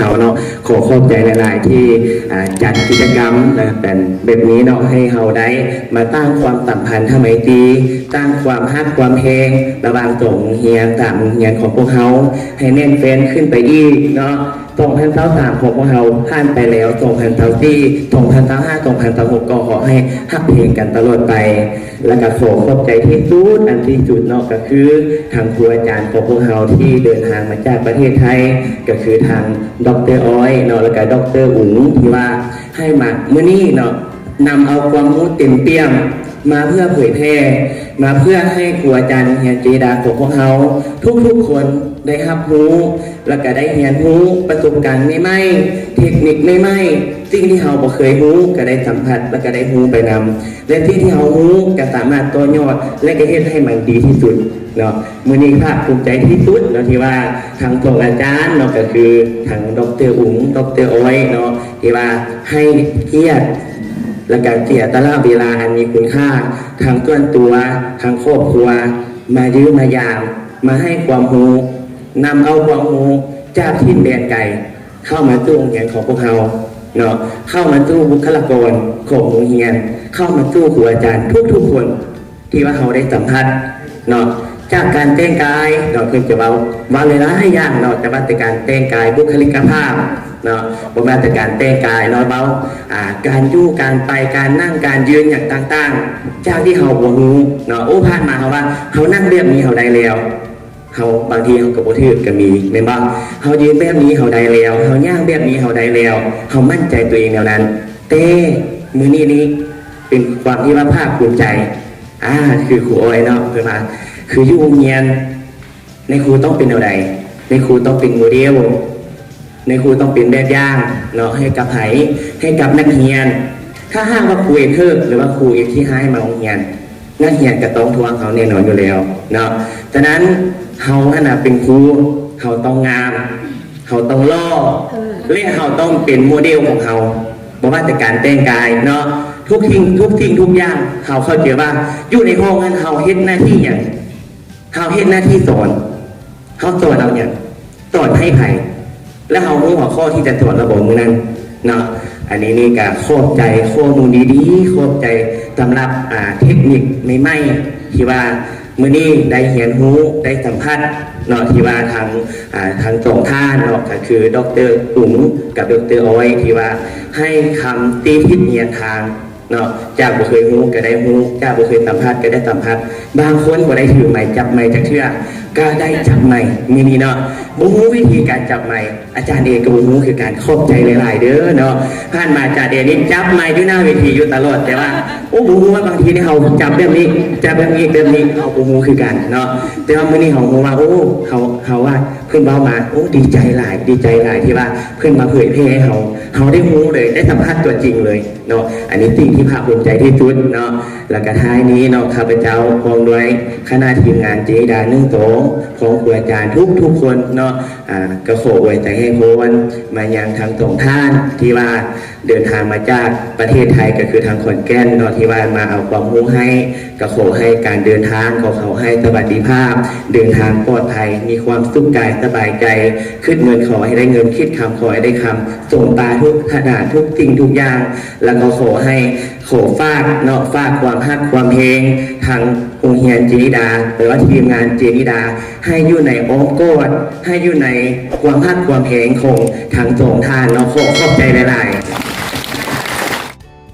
เราเนาะขอขอบใจหลาย ๆ ที่จัดกิจกรรมนะเป็นแบบนี้เนาะให้เราได้มาตั้งความสัมพันธ์ทำไมตี ตั้งความฮักความเพลงระวางตรงเฮียต่างเฮียนของพวกเขาให้แน่นแฟนขึ้นไปอีกเนาะตรงพันเท้าสามของพวกเราผ่านไปแล้วตรงพันเท้าสี่ตรงพันเท้าห้าตรงพันเท้าหกก็ขอให้ฮักเพลงกันตลอดไป แล้วก็ขอขอบใจที่สุดอันที่สุดเนาะก็คือทางครูอาจารย์ของพวกเราที่เดินทางมาจากประเทศไทย ก็คือทางดรอ้อยเนาะแล้วก็ดรอุ๋งที่ว่าให้มาเมื่อนี้เนาะนำเอาความรู้เต็มเปี่ยม มาเพื่อเผยแพร่ มาเพื่อให้ครูอาจารย์เฮียนเจดาของพวกเราทุกๆคนได้รับรู้ แล้วก็ได้เรียนรู้ประสบการณ์ใหม่ๆเทคนิคใหม่ๆสิ่งที่เราบ่เคยรู้ก็ได้สัมผัสแล้วก็ได้รู้ไปนำและที่ที่เรารู้ก็สามารถต่อยอด และก็เฮ็ดให้มันดีที่สุดเนาะมื้อนี้ภาคภูมิใจที่สุดเนาะที่ว่าทางตรงอาจารย์เนาะก็คือทางดรอุ๋งดรอ้อยเนาะที่ว่าให้เกียรติ และการเสียตลาดเวลาอันมีคุณค่าทางต้นตัวทางครอบครัว มายื้อมายามมาให้ความรู้นำเอาความรู้จากที่แดนไกลเข้ามาตู้โรงเรียนของพวกเราเนาะเข้ามาตู้บุคลากรของโรงเรียน เข้ามาตู้ครูอาจารย์ทุกๆคนที่ว่าเขาได้สัมผัสเนาะจากการแต่งกายเนาะคือจะว่าว่าเลยละให้ยางเนาะแต่ว่าแต่การแต่งกายบุคลิกภาพ เนาะบ่แม่นแต่การแต่งกายเนาะเบาอ่าการยู่การไปการนั่งการยืนอย่างต่างๆ จากที่เขาบ่รู้เนาะโอ้ผ่านมาเขาว่าเขานั่งแบบนี้เขาได้แล้วเขาบางทีเขาก็บ่ถือก็มีแม่นบ่เขายืนแบบนี้เขาได้แล้วเขาย่างแบบนี้เขาได้แล้วเขามั่นใจตัวเองแล้วนั้น เต้มือนี้นี้เป็นความที่ว่าภาคภูมิใจอ่าคือครูอ้อยเนาะเพื่อนมาคืออยูโรงเรียนในครูต้องเป็นอะไรในครูต้องเป็นโมเดล ในครูต้องเป็นแบบอย่างเนาะให้กับไผให้กับนักเรียน ถ้าห้ามว่าครูเอเทิกหรือว่าครูเอที่ให้มาโรงเรียนนักเรียนก็ต้องทวงเขาแน่นอนอยู่แล้วเนาะฉะนั้นเขาขนาดเป็นครูเขาต้องงามเขาต้องล่อและเขาต้องเป็นโมเดลของเขาบอกว่าแต่การแต่งกายเนาะทุกทิ้งทุกทิ้งทุกอย่างเขาเข้าใจว่าอยู่ในห้องนั้นเขาเฮ็ดหน้าที่อย่างเขาเฮ็ดหน้าที่สอนเขาสอนเราอย่างสอนให้ไผ่ แล้วเขารู้หัวข้อที่จะสอนระบบมือนั้นเนาะอันนี้นี่ก็โคบใจข้อมูลดีๆโคบใจสำหรับอ่าเทคนิคใหม่ๆที่ว่ามือนี้ได้เรียนรู้ได้สัมผัสเนาะที่ว่าทางอ่าทางสองท่านเนาะก็คือ ดรอุ๋งกับดรอ้อยที่ว่าให้คำตีทิศเนียนทาง เนาะจากบุเคยฮู้ก็ได้ฮู้จากบุเคยสัมภาษณ์ก็ได้สัมภาษณ์บางคนก็ได้ถือไม้จับไม้จากเชื่อก็ได้จับไม้มีนี่เนาะบูฮู้วิธีการจับไม้อาจารย์เอกกับบูฮู้คือการครอบใจหลายๆเด้อเนาะผ่านมาอาจารย์เอนี่จับไม้อยู่หน้าเวทีอยู่ตลอดแต่ว่าโอ้บูฮู้ว่าบางทีนี่เขาจับแบบนี้จับแบบนี้แบบนี้เขาบูฮู้คือกันเนาะแต่ว่ามื้อนี้เขาฮู้ว่าโอ้เขาเขาว่า พื่อนเบามาโอ้ดีใจหลายดีใจหลายที่ว่าเพื่อนมาเผยแพร่ให้เขาเขาได้ฮู้เลยได้สัมภาษณ์ตัวจริงเลยเนาะอันนี้สิ่งที่ภาคภูมิใจที่สุดเนาะแล้วก็ท้ายนี้เนาะข้าพเจ้าพร้อมด้วยคณะทีมงานเจดานึ่งโตงของครูอาจารย์ทุกทุกคนเนาะอ่ากระโขอวยใจให้โพนมายังทางตรงท่านที่ว่าเดินทางมาจากประเทศไทยก็คือทางขอนแก่นเนาะที่ว่ามาเอาความรู้ให้กระโขอให้การเดินทางของเขาให้สวัสดิภาพ เดินทางปลอดภัยมีความสุขกายสบายใจ ขึ้นเงินขอให้ได้เงินคิดคำขอให้ได้คำส่งตาทุกขนาดทุกสิ่งทุกอย่าง แล้วก็ขอให้ขอฝากเนาะฝากความฮักความเฮงทางโรงเฮียนเจนิดาหรือว่าทีมงานเจนิดา ให้อยู่ในอ้อมกอดให้อยู่ในความฮักความเฮงของทางสองทานเนาะขอขอบใจหลาย